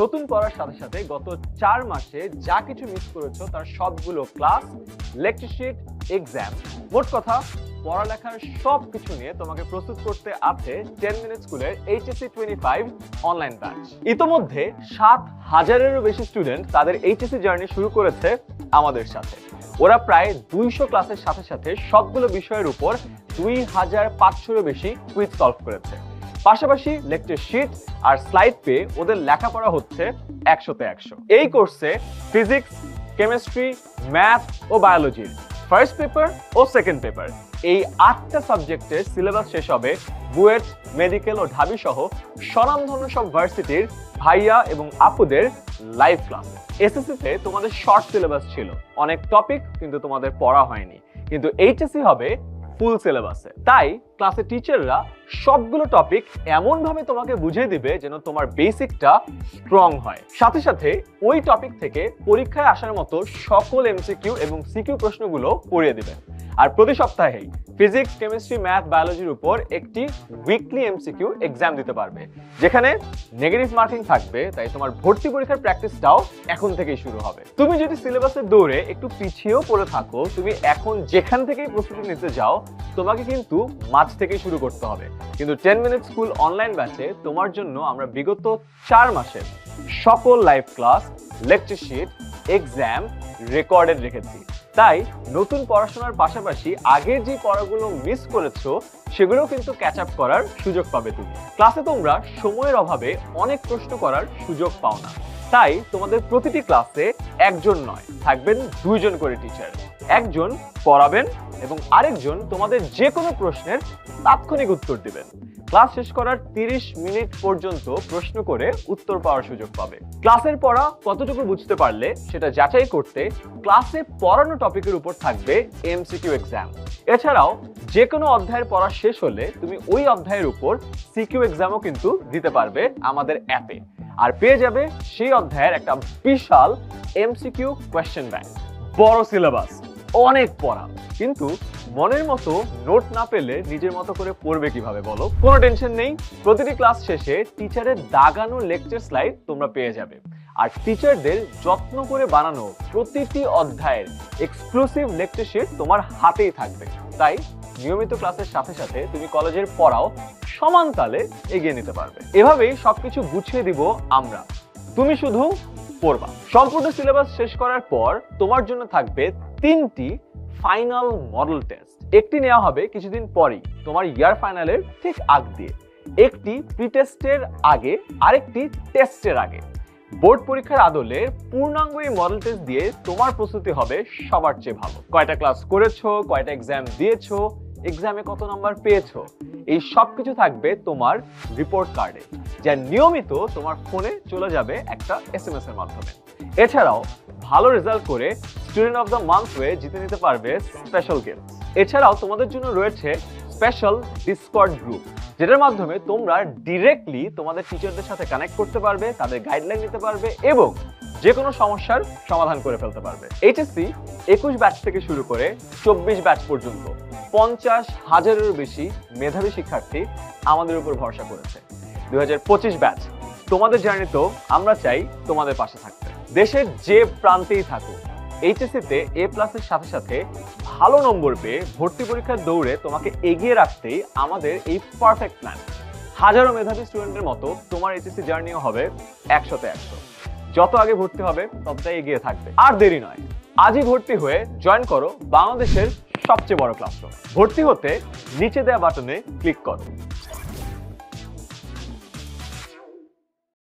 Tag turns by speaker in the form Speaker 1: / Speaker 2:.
Speaker 1: নতুন পড়ার সাথে সাথে গত চার মাসে যা কিছু মিস করেছ, তার সবগুলো ক্লাস লেকচারশিট এক্সাম মোট কথা, পড়ালেখার সব কিছু নিয়ে তোমাকে প্রস্তুত করতে আছে টেন মিনিট স্কুলের HSC twenty five online batch ইতোমধ্যে সাত হাজারেরও বেশি স্টুডেন্ট তাদের এইচএসসি জার্নি শুরু করেছে আমাদের সাথে। ওরা প্রায় দুইশো ক্লাসের সাথে সাথে সবগুলো বিষয়ের উপর দুই হাজার পাঁচশোরও বেশি কুইজ সলভ করেছে। পাশাপাশি লেকচার শিট আর স্লাইড পেয়ে ওদের লেখাপড়া হচ্ছে একশোতে একশো। এই কোর্সে ফিজিক্স কেমিস্ট্রি ম্যাথ ও বায়োলজির ফার্স্ট পেপার ও সেকেন্ড পেপার এই আটটা সাবজেক্টের সিলেবাস শেষ হবে বুয়েট মেডিকেল ও ঢাবি সহ স্বনামধন্য সব ভার্সিটির ভাইয়া এবং আপুদের লাইভ ক্লাস এসএসসিতে তোমাদের শর্ট সিলেবাস ছিল। অনেক টপিক কিন্তু তোমাদের পড়া হয়নি। কিন্তু এইচএসসি হবে ফুল সিলেবাসে তাই ক্লাসে টিচাররা সবগুলো টপিক এমনভাবে তোমাকে বুঝিয়ে দিবে যেন তোমার বেসিকটা স্ট্রং হয়। সাথে সাথে ওই টপিক থেকে পরীক্ষায় আসার মতো সকল এমসিকিউ এবং সিকিউ প্রশ্নগুলো পড়িয়ে দিবে। আর প্রতি সপ্তাহেই ফিজিক্স কেমিস্ট্রি ম্যাথ বায়োলজির উপর একটি উইকলি এমসিকিউ এক্সাম দিতে পারবে, যেখানে নেগেটিভ মার্কিং থাকবে, তাই তোমার ভর্তি পরীক্ষার প্র্যাকটিসটাও এখন থেকেই শুরু হবে। তুমি যদি সিলেবাসের দৌড়ে একটু পিছিয়েও পড়ে থাকো, তুমি এখন যেখান থেকেই প্রস্তুতি নিতে যাও, তোমাকে কিন্তু মাঝ থেকেই শুরু করতে হবে। কিন্তু টেন মিনিট স্কুল অনলাইন ব্যাচে তোমার জন্য আমরা বিগত চার মাসের সকল live class lecture sheet exam recorded রেখেছি। তাই নতুন পড়াশোনার পাশাপাশি আগের যে পড়াগুলো মিস করেছ, সেগুলোও কিন্তু ক্যাচ আপ করার সুযোগ পাবে তুমি। ক্লাসে তোমরা সময়ের অভাবে অনেক প্রশ্ন করার সুযোগ পাও না। তাই তোমাদের প্রতিটি ক্লাসে একজন নয়, থাকবেন দুইজন করে টিচার একজন পড়াবেন এবং আরেকজন তোমাদের যে কোনো প্রশ্নের তাৎক্ষণিক উত্তর দিবেন। ক্লাস শেষ করার 30 মিনিট পর্যন্ত প্রশ্ন করে উত্তর পাওয়ার সুযোগ পাবে। ক্লাসের পড়া কতটুকু বুঝতে পারলে সেটা যাচাই করতে ক্লাসে পড়ানো টপিকের উপর থাকবে এমসিকিউ এক্সাম এছাড়াও যে কোনো অধ্যায়ের পড়া শেষ হলে তুমি ওই অধ্যায়ের উপর সিকিউ এক্সামও কিন্তু দিতে পারবে আমাদের অ্যাপে আর পেয়ে যাবে সেই অধ্যায়ের একটা বিশাল এমসিকিউ কোয়েশ্চেন ব্যাংক বড় সিলেবাস অনেক পড়া। কিন্তু মনের মতো নোট না পেলে নিজের মতো করে পড়বে কীভাবে বলো? কোনো টেনশন নেই। প্রতিটি ক্লাস শেষে টিচারের দাগানো লেকচার স্লাইড তোমরা পেয়ে যাবে। আর টিচারদের যত্ন করে বানানো প্রতিটি অধ্যায়ের এক্সক্লুসিভ লেকচার শিট তোমার হাতেই থাকবে। তাই নিয়মিত ক্লাসের সাথে সাথে তুমি কলেজের পড়াও, সমান তালে এগিয়ে নিতে পারবে। এভাবেই সবকিছু গুছিয়ে দিব আমরা। তুমি শুধু পড়বা। সম্পূর্ণ সিলেবাস শেষ করার পর তোমার জন্য থাকবে তিনটি ফাইনাল মডেল টেস্ট। একটি নেওয়া হবে কিছুদিন পরেই, তোমার ইয়ার ফাইনালের ঠিক আগ দিয়ে। একটি প্রি টেস্টের আগে, আরেকটি টেস্টের আগে। বোর্ড পরীক্ষার আদলে পূর্ণাঙ্গ এই মডেল টেস্ট দিয়ে তোমার প্রস্তুতি হবে সবার চেয়ে ভালো। কয়টা ক্লাস করেছ, কয়টা এক্সাম দিয়েছ এক্সামে কত নাম্বার পেয়েছ, এই সব কিছু থাকবে তোমার রিপোর্ট কার্ডে যা নিয়মিত তোমার ফোনে চলে যাবে একটা এস এম এস এর মাধ্যমে। এছাড়াও ভালো রেজাল্ট করে স্টুডেন্ট অফ দ্য মান্থ হয়ে জিতে নিতে পারবে স্পেশাল গিফট এছাড়াও তোমাদের জন্য রয়েছে স্পেশাল ডিসকর্ড গ্রুপ যেটার মাধ্যমে তোমরা ডিরেক্টলি তোমাদের টিচারদের সাথে কানেক্ট করতে পারবে, তাদের গাইডলাইন নিতে পারবে এবং যে কোনো সমস্যার সমাধান করে ফেলতে পারবে। এইচএসসি একুশ ব্যাচ থেকে শুরু করে চব্বিশ ব্যাচ পর্যন্ত পঞ্চাশ হাজারেরও বেশি মেধাবী শিক্ষার্থী আমাদের উপর ভরসা করেছে। দুই হাজার পঁচিশ ব্যাচ তোমাদের জার্নি তো আমরা চাই তোমাদের পাশে থাকতে। দেশের যে প্রান্তেই থাকো এইচএসসিতে এ প্লাসের সাথে সাথে ভালো নম্বর পেয়ে ভর্তি পরীক্ষার দৌড়ে তোমাকে এগিয়ে রাখতেই আমাদের এই পারফেক্ট প্ল্যান হাজারো মেধাবী স্টুডেন্টের মতো তোমার এইচএসসি জার্নিও হবে একশোতে একশো। যত আগে ভর্তি হবে, ততটাই এগিয়ে থাকবে। আর দেরি নয়, আজই ভর্তি হয়ে জয়েন করো বাংলাদেশের সবচেয়ে বড় ক্লাসরুম ভর্তি হতে নিচে দেওয়া বাটনে ক্লিক করো।